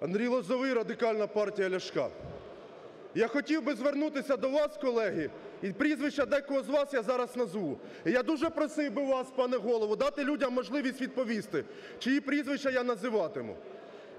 Андрій Лозовий, Радикальна партія Ляшка. Я хотів би звернутися до вас, колеги, і прізвища декого з вас я зараз назву. Я дуже просив би вас, пане голову, дати людям можливість відповісти, чиї прізвища я називатиму.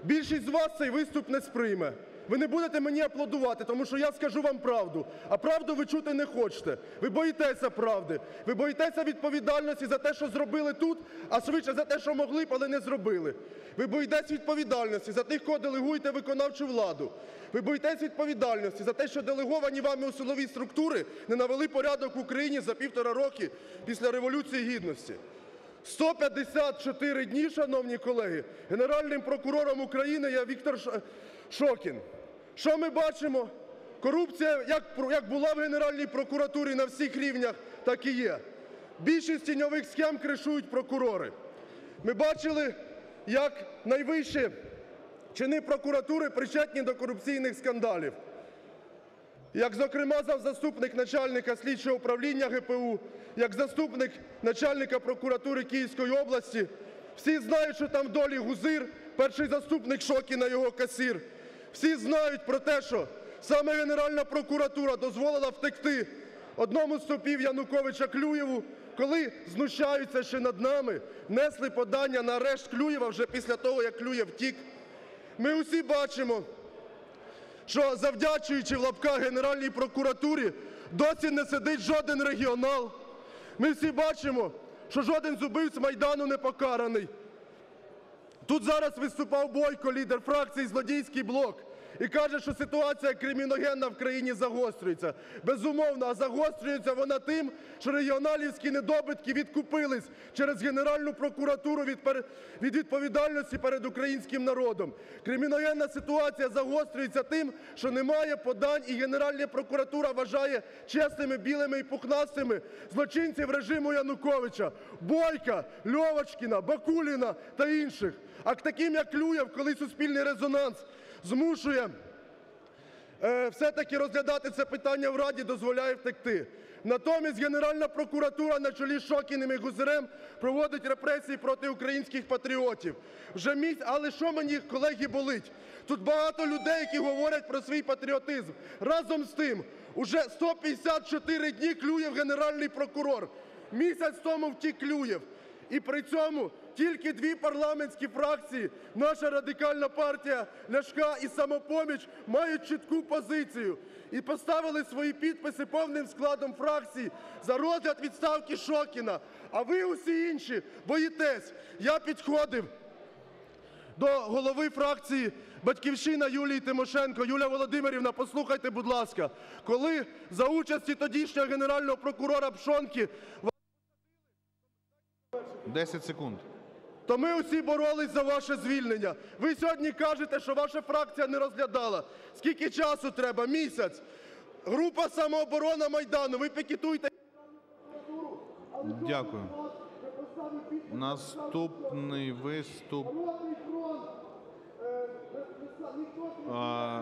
Більшість з вас цей виступ не сприйме. Ви не будете мені аплодувати, тому що я скажу вам правду, а правду ви чути не хочете. Ви боїтеся правди, ви боїтеся відповідальності за те, що зробили тут, а швидше за те, що могли б, але не зробили. Ви боїтесь відповідальності за тих, кого делегуєте виконавчу владу. Ви боїтесь відповідальності за те, що делеговані вами у силові структури не навели порядок в Україні за півтора роки після Революції Гідності. 154 дні, шановні колеги, Генеральним прокурором України є Віктор Шокін. Що ми бачимо? Корупція як була в Генеральній прокуратурі на всіх рівнях, так і є. Більшість тіньових схем кришують прокурори. Ми бачили, як найвищі чини прокуратури причетні до корупційних скандалів. Як, зокрема, заступник начальника слідчого управління ГПУ, як заступник начальника прокуратури Київської області. Всі знають, що там долі Гузир, перший заступник Шокіна, його касир. Всі знають про те, що саме Генеральна прокуратура дозволила втекти одному з сопів Януковича Клюєву, коли знущаються ще над нами, несли подання на арешт Клюєва вже після того, як Клюєв втік. Ми усі бачимо, що завдячуючи в лапках Генеральній прокуратурі, досі не сидить жоден регіонал. Ми всі бачимо, що жоден з убивць Майдану не покараний. Тут зараз виступав Бойко, лідер фракції «Злодійський блок», і каже, що ситуація криміногенна в країні загострюється. Безумовно, а загострюється вона тим, що регіоналівські недобитки відкупились через Генеральну прокуратуру від, відповідальності перед українським народом. Криміногенна ситуація загострюється тим, що немає подань, і Генеральна прокуратура вважає чесними, білими і пухнастими злочинців режиму Януковича, Бойка, Льовочкіна, Бакуліна та інших. А к таким, як Клюєв, коли суспільний резонанс змушує е, все-таки розглядати це питання в Раді, дозволяє втекти. Натомість Генеральна прокуратура на чолі з Шокіним і Гузарем проводить репресії проти українських патріотів. Але що мені, колеги, болить? Тут багато людей, які говорять про свій патріотизм. Разом з тим, уже 154 дні Клюєв генеральний прокурор. Місяць тому втік Клюєв. І при цьому тільки дві парламентські фракції, наша Радикальна партія Ляшка і Самопоміч, мають чітку позицію і поставили свої підписи повним складом фракції за розгляд відставки Шокіна. А ви усі інші боїтесь. Я підходив до голови фракції "Батьківщина" Юлії Тимошенко. Юлія Володимирівна, послухайте, будь ласка, коли за участі тодішнього генерального прокурора Пшонки 10 секунд. то ми усі боролись за ваше звільнення. Ви сьогодні кажете, що ваша фракція не розглядала. Скільки часу треба? Місяць. Група самооборона Майдану. Ви пікетуєте. Дякую. Наступний виступ. А,